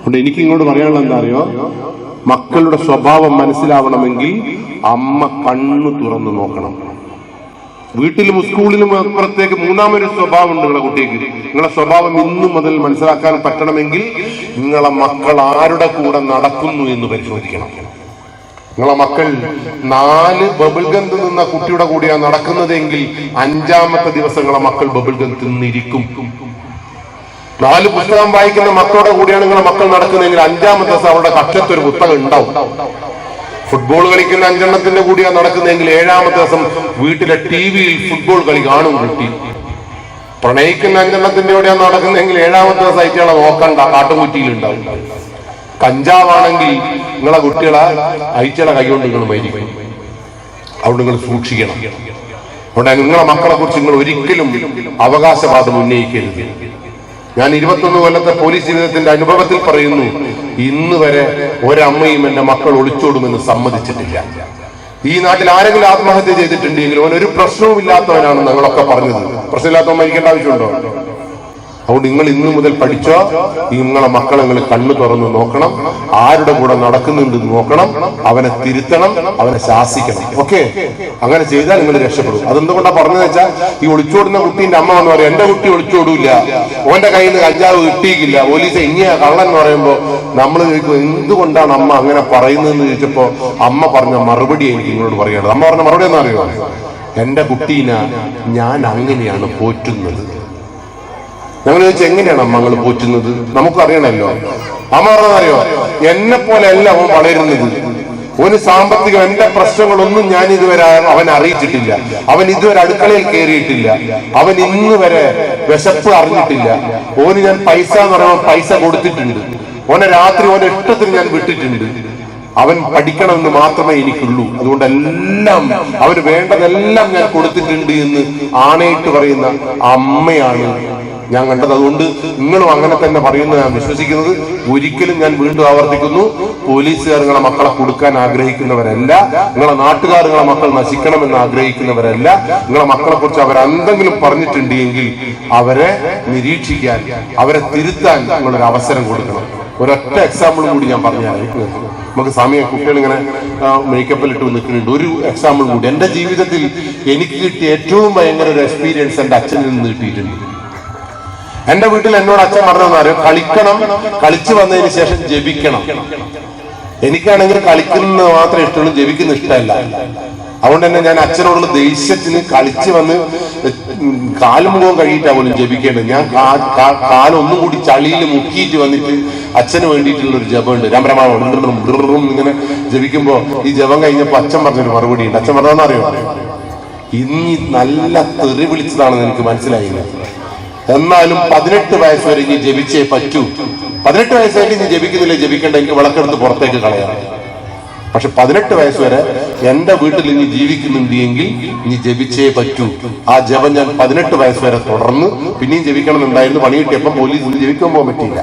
അതുകൊണ്ട് എനിക്ക് ഇങ്ങോട്ട് പറയാനുള്ള എന്താ അറിയോ മക്കളുടെ സ്വഭാവം മനസ്സിലാവണമെങ്കിൽ അമ്മ കണ്ണു തുറന്നു നോക്കണം. വീട്ടിലും സ്കൂളിലും അപ്പുറത്തേക്ക് മൂന്നാമൊരു സ്വഭാവം ഉണ്ട് നിങ്ങളെ കുട്ടിക്ക്. നിങ്ങളെ സ്വഭാവം ഇന്നു മുതൽ മനസ്സിലാക്കാൻ പറ്റണമെങ്കിൽ നിങ്ങളെ മക്കൾ ആരുടെ കൂടെ നടക്കുന്നു എന്ന് പരിശോധിക്കണം. നിങ്ങളെ മക്കൾ നാല് ബബിൾ ഗം തിന്നുന്ന കുട്ടിയുടെ കൂടെയാണ് നടക്കുന്നതെങ്കിൽ അഞ്ചാമത്തെ ദിവസങ്ങളെ മക്കൾ ബബിൾ ഗം തിന്നിരിക്കും. നാല് പുസ്തകം വായിക്കുന്ന മക്കളുടെ കൂടെയാണ് നിങ്ങളുടെ മക്കൾ നടക്കുന്നതെങ്കിൽ അഞ്ചാമത്തെ ദിവസം അവരുടെ കക്ഷത്ത് ഒരു പുസ്തകം ഉണ്ടാവും. ഫുട്ബോൾ കളിക്കുന്ന അഞ്ചെണ്ണത്തിന്റെ കൂടിയാണ് നടക്കുന്നതെങ്കിൽ ഏഴാമത്തെ ദിവസം വീട്ടിലെ ടി വിയിൽ ഫുട്ബോൾ കളി കാണും കുട്ടി. പ്രണയിക്കുന്ന അഞ്ചെണ്ണത്തിന്റെ കൂടെയാണ് നടക്കുന്നതെങ്കിൽ ഏഴാമത്തെ ദിവസം അയച്ചാളെ നോക്കണ്ട കാട്ടുകുറ്റിയിൽ ഉണ്ടാവും കഞ്ചാവാണെങ്കിൽ നിങ്ങളെ കുട്ടികളെ അയച്ചുകളെ കൈകൊണ്ട് നിങ്ങൾ മരിക്കും. അവിടെ നിങ്ങൾ സൂക്ഷിക്കണം. അതുകൊണ്ട് നിങ്ങളെ മക്കളെ കുറിച്ച് നിങ്ങൾ ഒരിക്കലും അവകാശവാദം ഉന്നയിക്കരുത്. ഞാൻ ഇരുപത്തൊന്ന് കൊല്ലത്തെ പോലീസ് ജീവിതത്തിന്റെ അനുഭവത്തിൽ പറയുന്നു ഇന്ന് വരെ ഒരമ്മയും എന്റെ മക്കൾ ഒളിച്ചോടുമെന്ന് സമ്മതിച്ചിട്ടില്ല. ഈ നാട്ടിൽ ആരെങ്കിലും ആത്മഹത്യ ചെയ്തിട്ടുണ്ടെങ്കിൽ അവൻ ഒരു പ്രശ്നവും ഇല്ലാത്തവനാണ് ഞങ്ങളൊക്കെ പറഞ്ഞത്. പ്രശ്നമില്ലാത്തവൻ മരിക്കേണ്ട ആവശ്യമുണ്ടോ? അതുകൊണ്ട് നിങ്ങൾ ഇന്നു മുതൽ പഠിച്ചോ? നിങ്ങളെ മക്കളെ നിങ്ങൾ കണ്ണു തുറന്ന് നോക്കണം. ആരുടെ കൂടെ നടക്കുന്നുണ്ട് നോക്കണം. അവനെ തിരുത്തണം അവനെ ശാസിക്കണം. ഓക്കെ? അങ്ങനെ ചെയ്താൽ നിങ്ങൾ രക്ഷപ്പെടും. അതെന്തുകൊണ്ടാ പറഞ്ഞതെന്ന് വെച്ചാൽ ഈ ഒളിച്ചോടുന്ന കുട്ടീന്റെ അമ്മ എന്ന് പറയും എന്റെ കുട്ടി ഒളിച്ചോടൂല ഓന്റെ കയ്യിൽ നിന്ന് കഞ്ചാവ് കിട്ടിയില്ല പോലീസ് എങ്ങനെയാ കള്ളൻ എന്ന് പറയുമ്പോ നമ്മൾ ചോദിക്കും എന്തുകൊണ്ടാണ് അമ്മ അങ്ങനെ പറയുന്നതെന്ന് ചോദിച്ചപ്പോ അമ്മ പറഞ്ഞ മറുപടി എനിക്ക് നിങ്ങളോട് പറയേണ്ടത് അമ്മ പറഞ്ഞ മറുപടി എന്ന് അറിയോ എന്റെ കുട്ടീനാ ഞാൻ അങ്ങനെയാണ് പോറ്റുന്നത്. ഞങ്ങൾ ചോദിച്ചാൽ എങ്ങനെയാണ് അമ്മങ്ങൾ പോറ്റുന്നത്? നമുക്കറിയണല്ലോ അമ്മ പറഞ്ഞതറിയോ എന്നെ പോലെ അല്ല അവൻ വളരുന്നത്. ഒരു സാമ്പത്തികം എന്റെ പ്രശ്നങ്ങളൊന്നും ഞാൻ ഇതുവരെ അവൻ അറിയിച്ചിട്ടില്ല. അവൻ ഇതുവരെ അടുക്കളയിൽ കയറിയിട്ടില്ല അവൻ ഇന്ന് വരെ വിശപ്പ് അറിഞ്ഞിട്ടില്ല. ഓന് ഞാൻ പൈസ എന്ന് പറയുമ്പോൾ പൈസ കൊടുത്തിട്ടുണ്ട്. ഓനെ രാത്രി ഓനെ ഇഷ്ടത്തിന് ഞാൻ വിട്ടിട്ടുണ്ട്. അവൻ പഠിക്കണമെന്ന് മാത്രമേ എനിക്കുള്ളൂ. അതുകൊണ്ട് എല്ലാം അവന് വേണ്ടതെല്ലാം ഞാൻ കൊടുത്തിട്ടുണ്ട് എന്ന് ആണയിട്ട് പറയുന്ന അമ്മയാണ് ഞാൻ കണ്ടത് അതുകൊണ്ട് നിങ്ങളും അങ്ങനെ തന്നെ പറയുന്നു ഞാൻ വിശ്വസിക്കുന്നത്. ഒരിക്കലും ഞാൻ വീണ്ടും ആവർത്തിക്കുന്നു. പോലീസുകാർ നിങ്ങളെ മക്കളെ കൊടുക്കാൻ ആഗ്രഹിക്കുന്നവരല്ല. നിങ്ങളെ നാട്ടുകാർ നിങ്ങളെ മക്കൾ നശിക്കണമെന്ന് ആഗ്രഹിക്കുന്നവരല്ല. നിങ്ങളെ മക്കളെ കുറിച്ച് അവരെന്തെങ്കിലും പറഞ്ഞിട്ടുണ്ടെങ്കിൽ അവരെ നിരീക്ഷിക്കാൻ അവരെ തിരുത്താൻ നിങ്ങളൊരു അവസരം കൊടുക്കണം. ഒരൊറ്റ എക്സാമ്പിൾ കൂടി ഞാൻ പറഞ്ഞാൽ നമുക്ക് സമയം കുട്ടികൾ ഇങ്ങനെ മേക്കപ്പിൽ ഇട്ട് നിൽക്കുന്നുണ്ട് ഒരു എക്സാമ്പിൾ കൂടി. എന്റെ ജീവിതത്തിൽ എനിക്ക് കിട്ടിയ ഏറ്റവും ഭയങ്കര ഒരു എക്സ്പീരിയൻസ് എന്റെ അച്ഛനിൽ നിന്ന് കിട്ടിയിട്ടുണ്ട്. എന്റെ വീട്ടിൽ എന്നോട് അച്ഛൻ പറഞ്ഞതെന്നറിയോ കളിക്കണം. കളിച്ചു വന്നതിന് ശേഷം ജപിക്കണം. എനിക്കാണെങ്കിൽ കളിക്കുന്നത് മാത്രമേ ഇഷ്ടമുള്ളൂ ജപിക്കുന്ന ഇഷ്ടമല്ല. അതുകൊണ്ട് തന്നെ ഞാൻ അച്ഛനോടുള്ള ദേഷ്യത്തിന് കളിച്ചു വന്ന് കാലും മുഖം കഴിയിട്ടാ പോലും ജപിക്കേണ്ടത്. ഞാൻ കാലൊന്നും കൂടി ചളിയിൽ മുക്കിയിട്ട് വന്നിട്ട് അച്ഛന് വേണ്ടിയിട്ടുള്ള ഒരു ജപമുണ്ട് രാമരമാവും ഇങ്ങനെ ജപിക്കുമ്പോ ഈ ജപം കഴിഞ്ഞപ്പോ അച്ഛൻ പറഞ്ഞൊരു മറുപടി ഉണ്ട്. അച്ഛൻ പറഞ്ഞതെന്നറിയോ ഇനി നല്ല തെറി വിളിച്ചതാണെന്ന് എനിക്ക് മനസ്സിലായില്ല. എന്നാലും പതിനെട്ട് വയസ്സ് വരെ ഇനി ജപിച്ചേ പറ്റൂ. പതിനെട്ട് വയസ്സായിട്ട് ഇനി ജപിക്കുന്നില്ല ജപിക്കേണ്ട. എനിക്ക് വിളക്കെടുത്ത് പുറത്തേക്ക് കളയാം. പക്ഷെ പതിനെട്ട് വയസ്സ് വരെ എന്റെ വീട്ടിൽ ഇനി ജീവിക്കുന്നുണ്ട് എങ്കിൽ ഇനി ജപിച്ചേ പറ്റൂ. ആ ജപം ഞാൻ പതിനെട്ട് വയസ്സ് വരെ തുടർന്ന് പിന്നെയും ജപിക്കണമെന്നുണ്ടായിരുന്നു. പണി കിട്ടിയപ്പോ പോലീസ് ഇനി ജപിക്കാൻ പോകാൻ പറ്റിയില്ല.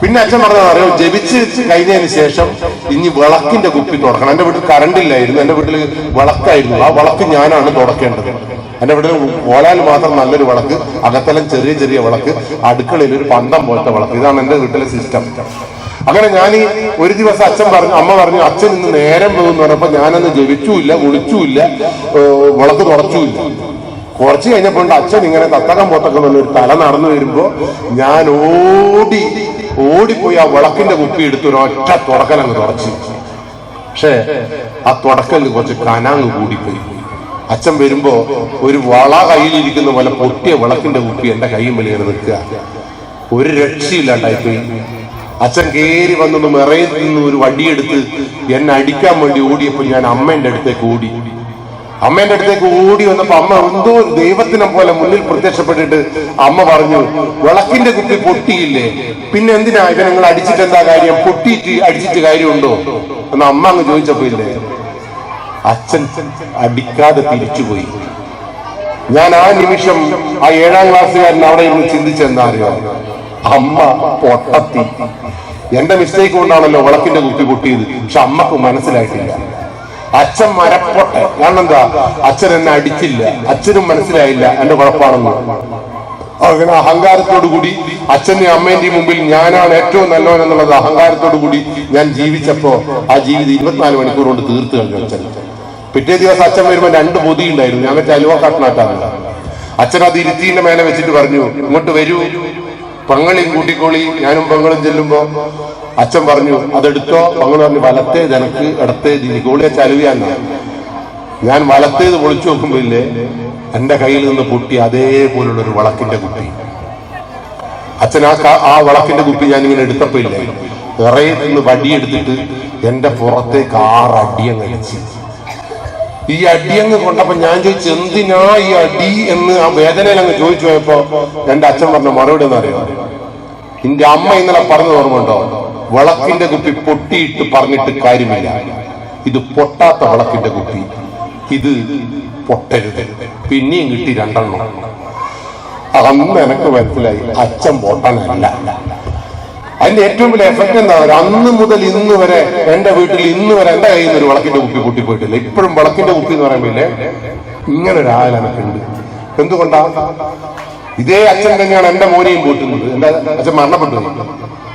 പിന്നെ അച്ഛൻ പറഞ്ഞത് ജപിച്ച് കഴിഞ്ഞതിന് ശേഷം ഇനി വിളക്കിന്റെ കുപ്പി തുടക്കണം. എന്റെ വീട്ടിൽ കറണ്ട് ഇല്ലായിരുന്നു. എന്റെ വീട്ടിൽ വിളക്കായിരുന്നു. ആ വിളക്ക് ഞാനാണ് തുടക്കേണ്ടത്. എന്റെ വീട്ടിൽ ഓളാൽ മാത്രം നല്ലൊരു വിളക്ക് അകത്തലം ചെറിയ ചെറിയ വിളക്ക് അടുക്കളയിൽ ഒരു പന്തം പോലത്തെ വിളക്ക്. ഇതാണ് എന്റെ വീട്ടിലെ സിസ്റ്റം അങ്ങനെ ഞാൻ ഈ ഒരു ദിവസം അച്ഛൻ പറഞ്ഞു അമ്മ പറഞ്ഞു അച്ഛൻ ഇന്ന് നേരം പോകുന്നു പറഞ്ഞപ്പോ ഞാനന്ന് ജപിച്ചുമില്ല കുളിച്ചുമില്ല വിളക്ക് തുടച്ചുമില്ല കുറച്ച് കഴിഞ്ഞപ്പോൾ അച്ഛൻ ഇങ്ങനെ തത്തകം പോത്തക്കം ഒരു തല നടന്നു വരുമ്പോ ഞാൻ ഓടി ഓടിപ്പോയി ആ വിളക്കിന്റെ കുപ്പി എടുത്ത് ഒറ്റ തുടക്കലങ്ങ് തുടച്ചു. പക്ഷേ ആ തുടക്കലിൽ കുറച്ച് കനാങ്ങ് കൂടിപ്പോയി. അച്ഛൻ വരുമ്പോ ഒരു വള കയ്യിലിരിക്കുന്ന പോലെ പൊട്ടിയ വിളക്കിന്റെ കുപ്പി എന്റെ കൈയും വലിയ നിൽക്കുക. ഒരു രക്ഷയില്ലാണ്ടായിപ്പോയി. അച്ഛൻ കേറി വന്നൊന്ന് മെറയിൽ നിന്ന് ഒരു വടിയെടുത്ത് എന്നെ അടിക്കാൻ വേണ്ടി ഓടിയപ്പോൾ ഞാൻ അമ്മേന്റെ അടുത്തേക്ക് ഓടി. അമ്മേന്റെ അടുത്തേക്ക് ഓടി വന്നപ്പോ അമ്മ എന്തോ ദൈവത്തിനെ പോലെ മുന്നിൽ പ്രത്യക്ഷപ്പെട്ടിട്ട് അമ്മ പറഞ്ഞു വിളക്കിന്റെ കുപ്പി പൊട്ടിയില്ലേ? പിന്നെ എന്തിനാ ഇവനെ അടിച്ചിട്ട് എന്താ കാര്യം? പൊട്ടിയിട്ട് അടിച്ചിട്ട് കാര്യമുണ്ടോ? എന്ന് അമ്മ അങ്ങ് ചോദിച്ചപ്പോ ഇല്ലേ അച്ഛൻ അടിക്കാതെ തിരിച്ചുപോയി. ഞാൻ ആ നിമിഷം ആ ഏഴാം ക്ലാസ്സുകാരൻ അവിടെ ഇരുന്ന് ചിന്തിച്ചെന്താ അറിയോ? അമ്മ പൊട്ടത്തി. എന്റെ മിസ്റ്റേക്ക് കൊണ്ടാണല്ലോ വിളക്കിന്റെ കുപ്പി പൊട്ടിയത്. പക്ഷെ അമ്മയ്ക്ക് മനസ്സിലായിട്ടില്ല. അച്ഛൻ മരപ്പൊട്ടെ. കാരണം എന്താ അച്ഛൻ എന്നെ അടിച്ചില്ല. അച്ഛനും മനസ്സിലായില്ല എന്റെ കുഴപ്പമാണെന്ന് അങ്ങനെ അഹങ്കാരത്തോടു കൂടി അച്ഛന്റെയും അമ്മേന്റെയും മുമ്പിൽ ഞാനാണ് ഏറ്റവും നല്ലവൻ എന്നുള്ളത് അഹങ്കാരത്തോടു കൂടി ഞാൻ ജീവിച്ചപ്പോ ആ ജീവിതം ഇരുപത്തിനാല് മണിക്കൂർ കൊണ്ട് തീർത്ത് കഴിഞ്ഞു അച്ഛൻ. പിറ്റേ ദിവസം അച്ഛൻ വരുമ്പോൾ രണ്ട് പൊതി ഉണ്ടായിരുന്നു. ഞാൻ വെച്ചാൽ അലുവ കാട്ടിനാട്ടാണ് അച്ഛൻ അത് ഇരുത്തിന്റെ മേലെ വെച്ചിട്ട് പറഞ്ഞു ഇങ്ങോട്ട് വരൂ. പങ്ങളിയും കൂട്ടിക്കോളി ഞാനും പങ്ങളും ചെല്ലുമ്പോ അച്ഛൻ പറഞ്ഞു അതെടുത്തോ. പങ്ങൾ പറഞ്ഞു വലത്തേ ജനക്ക് ഇടത്തേ ഗോളിയെ ചലുവിയാന്നാ ഞാൻ വലത്തേത് പൊളിച്ചു നോക്കുമ്പോ ഇല്ലേ എന്റെ കയ്യിൽ നിന്ന് പൊട്ടി അതേപോലുള്ള ഒരു വളക്കിന്റെ കുപ്പി. അച്ഛൻ ആ ആ വളക്കിന്റെ കുപ്പി ഞാൻ ഇങ്ങനെ എടുത്തപ്പോ ഇല്ലേ നിറയെ നിന്ന് വടിയെടുത്തിട്ട് എന്റെ പുറത്തേക്ക് ആറ് അടിയങ്ങ് അടിച്ച്. ഈ അടിയങ്ങ് കൊണ്ടപ്പോ ഞാൻ ചോദിച്ചു എന്തിനാ ഈ അടി എന്ന് ആ വേദനയിൽ അങ്ങ് ചോദിച്ചു പോയപ്പോ എന്റെ അച്ഛൻ പറഞ്ഞ മറുപടി എന്ന് അറിയാം? എന്റെ അമ്മ ഇന്നലെ പറഞ്ഞു ഓർമ്മയുണ്ടോ? വിളക്കിന്റെ കുപ്പി പൊട്ടിയിട്ട് പറഞ്ഞിട്ട് കാര്യമില്ല. ഇത് പൊട്ടാത്ത വിളക്കിന്റെ കുപ്പി. ഇത് പൊട്ടരുത്. പിന്നെയും കിട്ടി രണ്ടെണ്ണം. അന്ന് എനക്ക് മനസ്സിലായി അച്ഛൻ പൊട്ടനല്ല. അതിന്റെ ഏറ്റവും വലിയ എഫക്ട് എന്താ? പറയുക അന്ന് മുതൽ ഇന്ന് വരെ എന്റെ വീട്ടിൽ ഇന്ന് വരെ എന്റെ കയ്യിൽ നിന്ന് ഒരു വിളക്കിന്റെ കുപ്പി പൊട്ടിപ്പോയിട്ടില്ല. ഇപ്പോഴും വിളക്കിന്റെ കുപ്പി എന്ന് പറയുമ്പോൾ ഇങ്ങനെ ഒരു ആൾ എന്തുകൊണ്ടാ? ഇതേ അച്ഛൻ തന്നെയാണ് എന്റെ മോനെയും കൂട്ടുന്നത്. എന്റെ അച്ഛൻ മരണപ്പെട്ടു.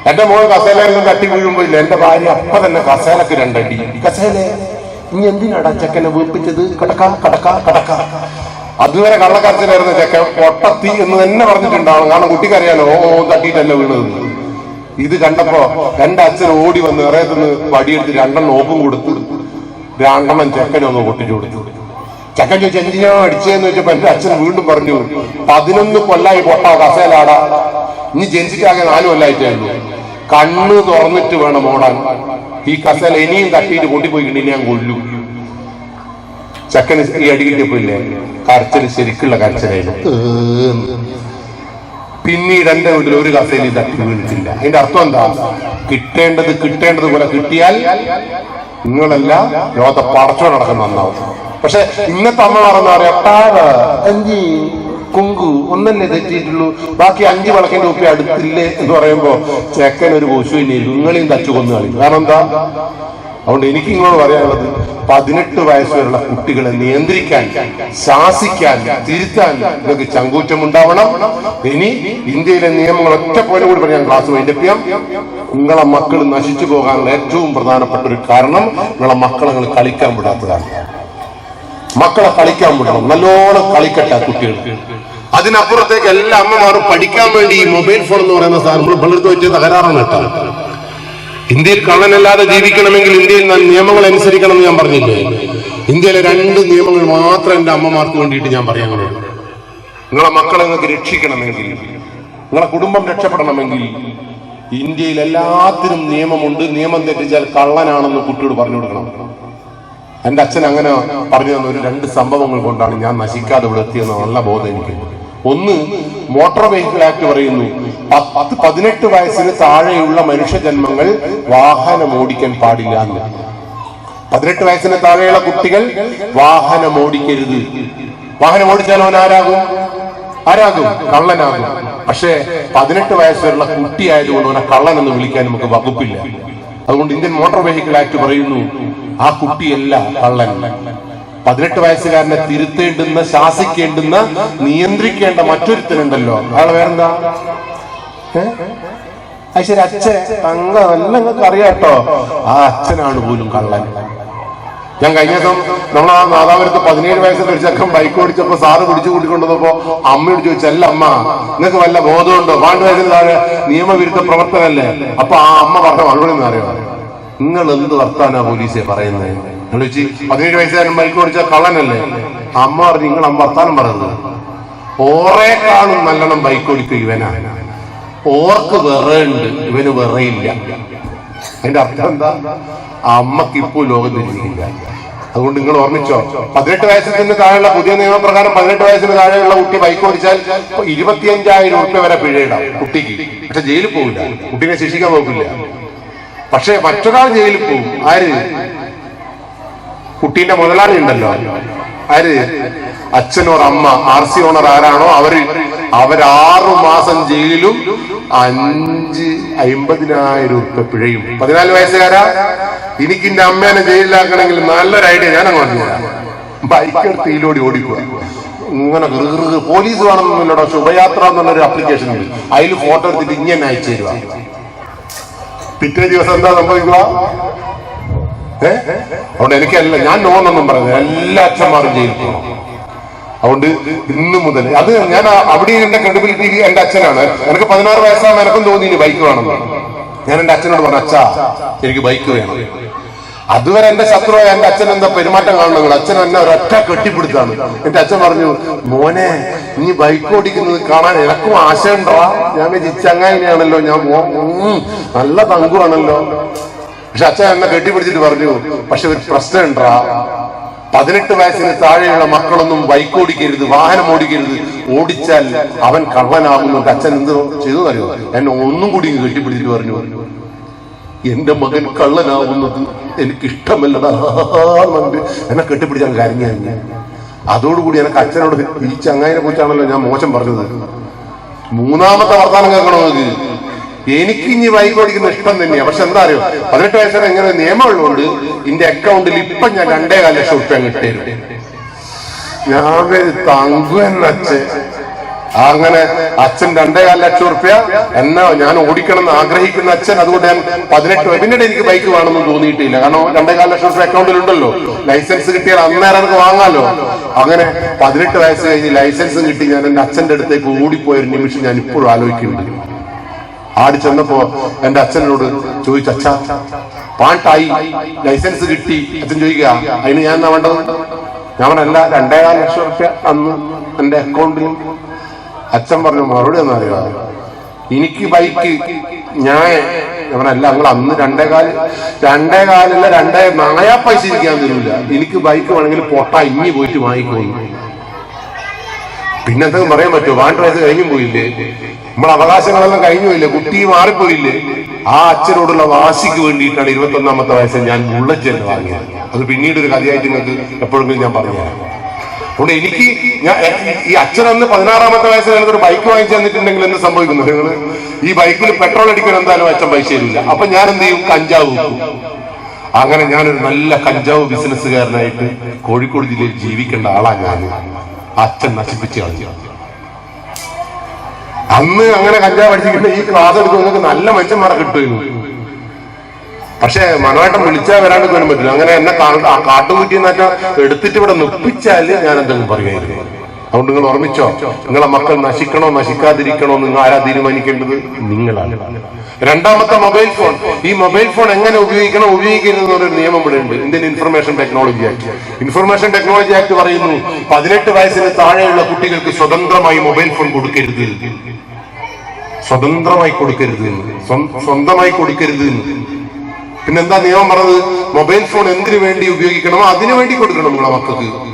എന്റെ മോൻ കസേലയിൽ നിന്ന് തട്ടി വീഴുമ്പോ ഇല്ല എന്റെ ഭാര്യ അപ്പൊ തന്നെ കസേലക്ക് രണ്ടടി. കസേല ഇനി എന്തിനാടാ ചെക്കനെ വീർപ്പിച്ചത്? കടക്ക കടക്ക കടക്ക. അതുവരെ കള്ളക്കരച്ചിലായിരുന്ന ചെക്കൻ. പൊട്ടത്തി എന്ന് തന്നെ പറഞ്ഞിട്ടുണ്ടാവും കാരണം കുട്ടിക്കറിയാലോ ഓ തട്ടിയിട്ടല്ല വീണത് ഇത് കണ്ടപ്പോ എന്റെ അച്ഛൻ ഓടി വന്ന് ഇറയത്തുനിന്ന് വടിയെടുത്ത് രണ്ടെണ്ണം ഓപ്പും കൊടുത്തു. രണ്ടെണ്ണം ചെക്കനെ ഒന്ന് പൊട്ടിച്ചു കൊടുത്തു. ചെക്കൻ ചോദിച്ചു എന്തിനാ അടിച്ചതെന്ന് വെച്ചപ്പോ എന്റെ അച്ഛൻ വീണ്ടും പറഞ്ഞു പതിനൊന്ന് കൊല്ലായി പൊട്ടാ കസേലാടാ. ഇനി ജനിച്ചിട്ടാകെ നാല് കൊല്ലായിട്ടായിരുന്നു കണ്ണ് തുറന്നിട്ട് വേണം ഓടാൻ. ഈ കസേല ഇനിയും തട്ടിയിട്ട് കൊണ്ടിപ്പോയി കിട്ടി ഞാൻ കൊല്ലു. ചെക്കൻ ഈ അടി കിട്ടിയപ്പോയില്ലേ കരച്ചൽ ശരിക്കുള്ള കരച്ചിലായിരുന്നു. പിന്നീട് എന്റെ വീട്ടിൽ ഒരു കസേലി തട്ടി വീണിട്ടില്ല. അതിന്റെ അർത്ഥം എന്താ? കിട്ടേണ്ടത് കിട്ടേണ്ടത് പോലെ കിട്ടിയാൽ നിങ്ങളല്ല ലോകത്തെ പടച്ചോ നടക്കുന്ന നന്നാവും. പക്ഷെ ഇന്നത്തെ അമ്മ പറഞ്ഞ പറയാ പാറ അഞ്ചി കുങ്കു ഒന്നല്ലേ തെറ്റിയിട്ടുള്ളൂ? ബാക്കി അഞ്ച് വിളക്കിന്റെ ഉപ്പി അടുത്തില്ലേ? എന്ന് പറയുമ്പോ ചെക്കൻ ഒരു പശുവിനെ നിങ്ങളെയും തച്ചു കൊന്നു കളി കാരണം എന്താ? അതുകൊണ്ട് എനിക്ക് ഇങ്ങോട്ട് പറയാനുള്ളത് പതിനെട്ട് വയസ്സുള്ള കുട്ടികളെ നിയന്ത്രിക്കാൻ ശാസിക്കാൻ തിരുത്താൻ നിങ്ങൾക്ക് ചങ്കൂറ്റം ഉണ്ടാവണം ഇനി ഇന്ത്യയിലെ നിയമങ്ങൾ ഒറ്റ പോലെ കൂടി പറയാൻ ക്ലാസ് വൈൻഡപ്പിയാം നിങ്ങളെ മക്കൾ നശിച്ചു പോകാനുള്ള ഏറ്റവും പ്രധാനപ്പെട്ട ഒരു കാരണം നിങ്ങളെ മക്കളെ നിങ്ങൾ കളിക്കാൻ വിടാത്തതാണ്. മക്കളെ കളിക്കാൻ വിടണം. നല്ലോണം കളിക്കട്ടെ കുട്ടികൾ. അതിനപ്പുറത്തേക്ക് എല്ലാ അമ്മമാരും പഠിക്കാൻ വേണ്ടി ഈ മൊബൈൽ ഫോൺ എന്ന് പറയുന്ന സാധനം നമ്മൾ പലർക്കും വെച്ച് തകരാറാണ് കേട്ടോ. ഇന്ത്യയിൽ കള്ളനല്ലാതെ ജീവിക്കണമെങ്കിൽ ഇന്ത്യയിൽ നിയമങ്ങൾ അനുസരിക്കണം എന്ന് ഞാൻ പറഞ്ഞില്ലേ? ഇന്ത്യയിലെ രണ്ട് നിയമങ്ങൾ മാത്രം എന്റെ അമ്മമാർക്ക് വേണ്ടിയിട്ട് ഞാൻ പറയാൻ കഴിയും നിങ്ങളെ മക്കളെ നിങ്ങൾക്ക് രക്ഷിക്കണമെങ്കിൽ നിങ്ങളെ കുടുംബം രക്ഷപ്പെടണമെങ്കിൽ ഇന്ത്യയിൽ എല്ലാത്തിനും നിയമമുണ്ട്. നിയമം തെറ്റിച്ചാൽ കള്ളനാണെന്ന് കുട്ടിയോട് പറഞ്ഞു കൊടുക്കണം. എന്റെ അച്ഛൻ അങ്ങനെ പറഞ്ഞു തന്ന ഒരു രണ്ട് സംഭവങ്ങൾ കൊണ്ടാണ് ഞാൻ നശിക്കാതെ ഇവിടെ എത്തിയെന്ന നല്ല ബോധം എനിക്ക് ഒന്ന് മോട്ടോർ വെഹിക്കിൾ ആക്ട് പറയുന്നു. പത്ത് പതിനെട്ട് വയസ്സിന് താഴെയുള്ള മനുഷ്യ ജന്മങ്ങൾ വാഹനം ഓടിക്കാൻ പാടില്ല എന്ന്. പതിനെട്ട് വയസ്സിന് താഴെയുള്ള കുട്ടികൾ വാഹനം ഓടിക്കരുത്. വാഹനം ഓടിച്ചാൽ അവൻ ആരാകും? ആരാകും? കള്ളനാകും. പക്ഷേ പതിനെട്ട് വയസ്സുള്ള കുട്ടി ആയതുകൊണ്ട് അവനെ കള്ളൻ എന്ന് വിളിക്കാൻ നമുക്ക് വകുപ്പില്ല. അതുകൊണ്ട് ഇന്ത്യൻ മോട്ടോർ വെഹിക്കിൾ ആക്ട് പറയുന്നു ആ കുട്ടിയല്ല കള്ളൻ. പതിനെട്ട് വയസ്സുകാരനെ തിരുത്തേണ്ടുന്ന ശാസിക്കേണ്ടുന്ന നിയന്ത്രിക്കേണ്ട മറ്റൊരുത്തനുണ്ടല്ലോ. അയാൾ വേറെന്താ? അത് ശരി അച്ഛൻ. തങ്ങ നല്ല അറിയാട്ടോ ആ അച്ഛനാണ് പോലും കള്ളൻ. ഞാൻ കഴിഞ്ഞ ദിവസം നമ്മൾ ആ നാദാപുരത്ത് പതിനേഴ് വയസ്സിൽ ഒരു ചക്കം ബൈക്ക് ഓടിച്ചപ്പോ സാറ് പിടിച്ചു കൂട്ടിക്കൊണ്ടുവന്നപ്പോ അമ്മയോട് ചോദിച്ചു അല്ല അമ്മ നിങ്ങൾക്ക് വല്ല ബോധമുണ്ടോ പന്ത്രണ്ട് വയസ്സിൽ താഴെ നിയമവിരുദ്ധ പ്രവർത്തനല്ലേ അപ്പൊ ആ അമ്മ പറഞ്ഞ മറുപടി എന്ന് അറിയോ നിങ്ങൾ എന്ത് വർത്താനാ പോലീസെ പറയുന്നത് വിളിച്ച് പതിനേഴ് വയസ്സുകാരൻ ബൈക്ക് ഓടിച്ച കള്ളനല്ലേ? അമ്മ പറഞ്ഞു നിങ്ങൾ അമ്മ വർത്താനം പറയുന്നത് ഓറേക്കാളും നല്ലോണം ബൈക്ക് ഓടിക്കും ഇവനാ. ഓർക്ക് വിറയുണ്ട് ഇവന് വെറയില്ല. അതിന്റെ അർത്ഥം എന്താ? അമ്മയ്ക്ക് ഇപ്പോ ലോകം തിരിഞ്ഞില്ല അതുകൊണ്ട് നിങ്ങൾ ഓർമ്മിച്ചോ പതിനെട്ട് വയസ്സിന് താഴെയുള്ള പുതിയ നിയമപ്രകാരം പതിനെട്ട് വയസ്സിന് താഴെയുള്ള കുട്ടി ബൈക്ക് ഓടിച്ചാൽ ഇരുപത്തിയഞ്ചായിരം ഉറുപ്പ്യ വരെ പിഴയിടാം കുട്ടിക്ക്. പക്ഷെ ജയിലിൽ പോകില്ല കുട്ടീനെ ശിക്ഷിക്കാൻ പോകില്ല പക്ഷെ മറ്റൊരാൾ ജയിലിൽ പോകും. ആര്? കുട്ടീന്റെ മുതലാളി ഉണ്ടല്ലോ. ആര്? അച്ഛനോർ അമ്മ ആർ സി ഓണർ ആരാണോ അവർ. അവരാറു മാസം ജയിലും അഞ്ച് അമ്പതിനായിരം ഉറുപ്പ പിഴയും. പതിനാല് വയസ്സുകാരാ? എനിക്ക് എന്റെ അമ്മേനെ ജയിലിലാക്കണമെങ്കിൽ നല്ലൊരു ഐഡിയ ഞാൻ അങ്ങോട്ട് ബൈക്ക് എടുത്ത് ഇതിലൂടെ ഓടിക്കുക. ഇങ്ങനെ പോലീസ് വേണമെന്നില്ലടോ ശുഭയാത്ര എന്നുള്ളൊരു ആപ്ലിക്കേഷൻ അതിൽ ഫോട്ടോ എടുത്തിട്ട് ഇങ്ങനെ അയച്ചു തരുക പിറ്റേ ദിവസം എന്താ സംഭവിക്കുക ഏ? അതുകൊണ്ട് എനിക്കല്ല ഞാൻ നോന്നൊന്നും പറഞ്ഞു എല്ലാ അച്ഛന്മാരും ജയിലിൽ അതുകൊണ്ട് ഇന്ന് മുതൽ അത് ഞാൻ അവിടെ എന്റെ ക്രെഡിബിലിറ്റി എന്റെ അച്ഛനാണ്. എനിക്ക് പതിനാറ് വയസ്സാണ് എനക്കും തോന്നി ബൈക്ക് വേണം ഞാൻ എന്റെ അച്ഛനോട് പറഞ്ഞു അച്ഛാ എനിക്ക് ബൈക്ക് വേണം. അതുവരെ എന്റെ ശത്രുവായ എന്റെ അച്ഛൻ എന്താ പെരുമാറ്റം കാണുന്നത് അച്ഛൻ എന്നെ ഒരൊറ്റ കെട്ടിപ്പിടുത്താണ് എന്റെ അച്ഛൻ പറഞ്ഞു മോനെ നീ ബൈക്ക് ഓടിക്കുന്നത് കാണാൻ എനക്കും ആശയുണ്ടോ? ഞാൻ ചങ്ങായിനെയാണല്ലോ ഞാൻ നല്ല തങ്കുവാണല്ലോ. പക്ഷെ അച്ഛൻ എന്നെ കെട്ടിപ്പിടിച്ചിട്ട് പറഞ്ഞു പക്ഷെ ഒരു പ്രശ്നം ഉണ്ടാ പതിനെട്ട് വയസ്സിന് താഴെയുള്ള മക്കളൊന്നും ബൈക്ക് ഓടിക്കരുത് വാഹനം ഓടിക്കരുത്. ഓടിച്ചാൽ അവൻ കള്ളനാകുന്നുണ്ട് അച്ഛൻ എന്ത് ചെയ്തു അറിയോ? എന്നെ ഒന്നും കൂടി കെട്ടിപ്പിടിച്ചിട്ട് പറഞ്ഞു പറഞ്ഞു. എന്റെ മകൻ കള്ളനാവുന്നത് എനിക്ക് ഇഷ്ടമല്ലടാ എന്നെ കെട്ടിപ്പിടിച്ചാണ് കരഞ്ഞു അതോടുകൂടി എനിക്ക് അച്ഛനോട് ഈ ചങ്ങായിനെ കുറിച്ചാണല്ലോ ഞാൻ മോശം പറഞ്ഞത്. മൂന്നാമത്തെ വർത്താനം കേൾക്കണോ എനിക്ക് ഇനി ബൈക്ക് ഓടിക്കുന്ന ഇഷ്ടം തന്നെയാ. പക്ഷെ എന്താ അറിയോ? പതിനെട്ട് വയസ്സിന് എങ്ങനെ നിയമമുള്ളതുകൊണ്ട് എന്റെ അക്കൗണ്ടിൽ ഇപ്പൊ ഞാൻ രണ്ടേകാൽ ലക്ഷം ഉറുപ്പ്യ കിട്ടിയിരുന്നു ഞാൻ തങ്കു എന്നച്ഛൻ അങ്ങനെ അച്ഛൻ രണ്ടേകാൽ ലക്ഷം ഉറുപ്പ്യ. എന്നാ ഞാൻ ഓടിക്കണം എന്ന് ആഗ്രഹിക്കുന്ന അച്ഛൻ അതുകൊണ്ട് ഞാൻ പതിനെട്ട് പിന്നീട് എനിക്ക് ബൈക്ക് വേണമെന്ന് തോന്നിയിട്ടില്ല. കാരണം രണ്ടേകാൽ ലക്ഷം ഉറുപ്പ്യ അക്കൗണ്ടിലുണ്ടല്ലോ ലൈസൻസ് കിട്ടിയാൽ അന്നേരം എനിക്ക് വാങ്ങാലോ. അങ്ങനെ പതിനെട്ട് വയസ്സ് കഴിഞ്ഞ് ലൈസൻസ് കിട്ടി. ഞാൻ എന്റെ അച്ഛന്റെ അടുത്തേക്ക് ഓടിപ്പോയ ഒരു നിമിഷം ഞാൻ ഇപ്പോഴും ആലോചിക്കുന്നുണ്ട്. ആടി ചെന്നപ്പോ എന്റെ അച്ഛനോട് ചോദിച്ചു അച്ഛ പാട്ടായി. ലൈസൻസ് കിട്ടി. അച്ഛൻ ചോദിക്കുക അതിന് ഞാൻ എന്നാ വേണ്ടത്? ഞാൻ പറഞ്ഞല്ല രണ്ടേകാൽ ലക്ഷം റുപ്യ അന്ന് എന്റെ അക്കൗണ്ടിൽ അച്ഛൻ പറഞ്ഞു മറുപടി ഒന്നും അറിയാതെ. എനിക്ക് ബൈക്ക്. ഞാൻ അവനല്ല നിങ്ങൾ അന്ന് രണ്ടേ കാൽ രണ്ടേ നായാ പൈസ ഇരിക്കാൻ തരൂല എനിക്ക് ബൈക്ക് വേണമെങ്കിൽ പൊട്ട ഇഞ്ഞി പോയിട്ട് വാങ്ങിക്കുന്നു പിന്നെ എന്തെങ്കിലും പറയാൻ പറ്റുമോ? പാണ്ട് വയസ്സ് കഴിഞ്ഞു പോയില്ലേ? നമ്മളെ അവകാശങ്ങളെല്ലാം കഴിഞ്ഞു പോയില്ലേ? കുട്ടി മാറിപ്പോയില്ലേ? ആ അച്ഛനോടുള്ള വാശിക്ക് വേണ്ടിയിട്ടാണ് ഇരുപത്തി ഒന്നാമത്തെ വയസ്സിൽ ഞാൻ ബുള്ളറ്റ് വാങ്ങിയത്. അത് പിന്നീട് ഒരു കഥയായിട്ട് നിങ്ങൾക്ക് എപ്പോഴെങ്കിലും ഞാൻ പറഞ്ഞു അതുകൊണ്ട് എനിക്ക് ഞാൻ ഈ അച്ഛൻ അന്ന് പതിനാറാമത്തെ വയസ്സിൽ എനിക്കൊരു ബൈക്ക് വാങ്ങിച്ചു തന്നിട്ടുണ്ടെങ്കിൽ എന്ത് സംഭവിക്കുന്നു? നിങ്ങൾ ഈ ബൈക്കിൽ പെട്രോൾ അടിക്കാൻ എന്തായാലും അച്ഛൻ പൈസ ഇല്ല അപ്പൊ ഞാൻ എന്ത് ചെയ്യും? കഞ്ചാവ് വിൽക്കും. അങ്ങനെ ഞാനൊരു നല്ല കഞ്ചാവ് ബിസിനസ്സുകാരനായിട്ട് കോഴിക്കോട് ജില്ലയിൽ ജീവിക്കേണ്ട ആളാ ഞാൻ. അച്ഛൻ നശിപ്പിച്ച് കളഞ്ഞു. അന്ന് അങ്ങനെ കഞ്ചാവ് അടിച്ചിട്ട് ഈ ക്ലാസ് എടുക്കുമ്പോൾ നിങ്ങൾക്ക് നല്ല മനുഷ്യന്മാരെ കിട്ടുമായിരുന്നു. പക്ഷെ മനോട്ടം വിളിച്ചാൽ വരാണ്ട് പോലും പറ്റില്ല. അങ്ങനെ എന്നെ കാട്ടുകുറ്റി എന്നൊക്കെ എടുത്തിട്ട് ഇവിടെ നിപ്പിച്ചാൽ ഞാൻ എന്തെങ്കിലും പറയുമായിരുന്നു. അതുകൊണ്ട് നിങ്ങൾ ഓർമ്മിച്ചോ? നിങ്ങളെ മക്കൾ നശിക്കണോ നശിക്കാതിരിക്കണോ നിങ്ങൾ ആരാ തീരുമാനിക്കേണ്ടത്? നിങ്ങളാണ്. രണ്ടാമത്തെ മൊബൈൽ ഫോൺ. ഈ മൊബൈൽ ഫോൺ എങ്ങനെ ഉപയോഗിക്കണം ഉപയോഗിക്കരുത് എന്നൊരു നിയമം ഇവിടെ ഉണ്ട് Indian information technology act. Information technology act പറയുന്നു പതിനെട്ട് വയസ്സിന് താഴെയുള്ള കുട്ടികൾക്ക് സ്വതന്ത്രമായി മൊബൈൽ ഫോൺ കൊടുക്കരുത്. സ്വതന്ത്രമായി കൊടുക്കരുത്. സ്വന്തമായി കൊടുക്കരുത്. പിന്നെന്താ നിയമം പറഞ്ഞത്? മൊബൈൽ ഫോൺ എന്തിനു വേണ്ടി ഉപയോഗിക്കണമോ? അതിനു വേണ്ടി കൊടുക്കണം നിങ്ങളെ മക്കൾക്ക്.